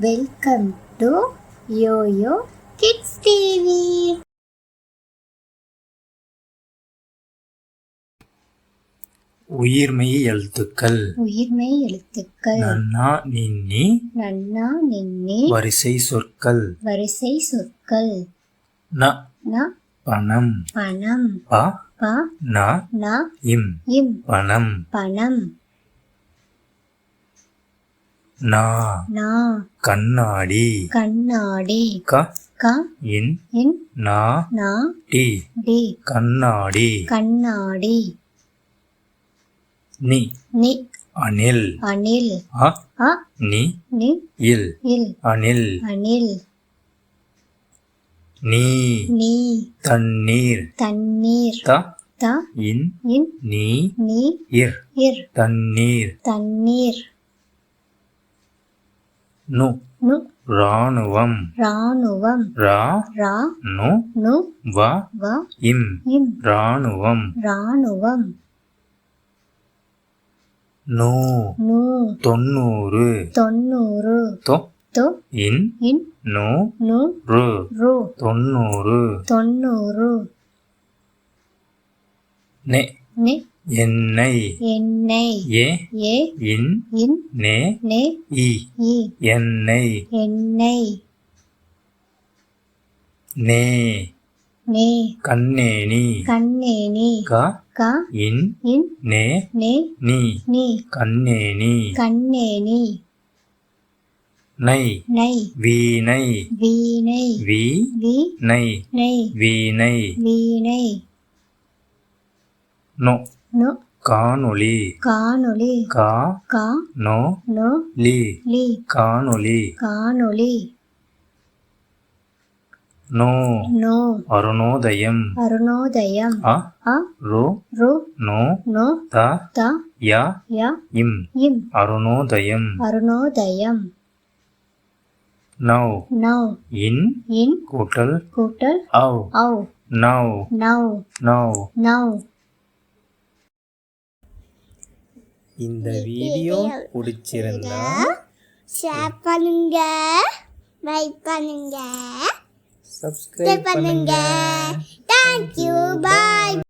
Welcome to YoYo kids TV உயிர்மெய் எழுத்துக்கள். உயிர்மெய் எழுத்துக்கள். நன்னா நின்னி. நன்னா நின்னி. வரிசை சொற்கள். வரிசை சொற்கள். ந. ந. பணம். பணம். ப. ப. ந. ந. இம். இம். பணம். பணம். நா. நா. கண்ணாடி. கண்ணாடி. க. க. இன். இன். நா. நா. டி. டி. கண்ணாடி. கண்ணாடி. நி. நி. அணில். அணில். அ. அ. நி. நி. இல். இல். அணில். அணில். நீ. நீ. தண்ணீர். தண்ணீர். த. த. இன். இன். நீ. நீ. இர். இர். தண்ணீர். தண்ணீர். நு நு ராணுவம் ராணுவம் ரா ரா நு நு வ வ இம் இம் ராணுவம் ராணுவம் நூ நூ தொண்ணூறு தொண்ணூறு தொ தொ இன் இன் நூ நு ரு ரு தொண்ணூறு தொண்ணூறு நெ நெ எண்ணெய் எண்ணெய் ஏ ஏ இன் இன் நே நெ இ இ எண்ணெய் எண்ணெய் நே நே கண்ணேனி கண்ணேனி க க இன் இன் நே நே நீ நீ கண்ணேனி கண்ணேனி நை நை வீணை வீணை வி வி நை நை வீணை வீணை நோ நு காணொளி. காணொளி. கா. கா. நோ. நு. லி. லி. காணொளி. காணொளி. நோ. நோ. அருணோதயம். அருணோதயம். அ. அ. ரு. ரு. நோ. நோ. த. த. ய. ய. இம். இம். அருணோதயம். அருணோதயம். நவ். நவ். இன். இன். கூட்டல். கூட்டல். அவ். அவ். நவ். நவ். நவ். நவ். இந்த வீடியோ பிடிச்சிருந்தா ஷேர் பண்ணுங்க லைக் பண்ணுங்க சப்ஸ்கிரைப் பண்ணுங்க. Thank you bye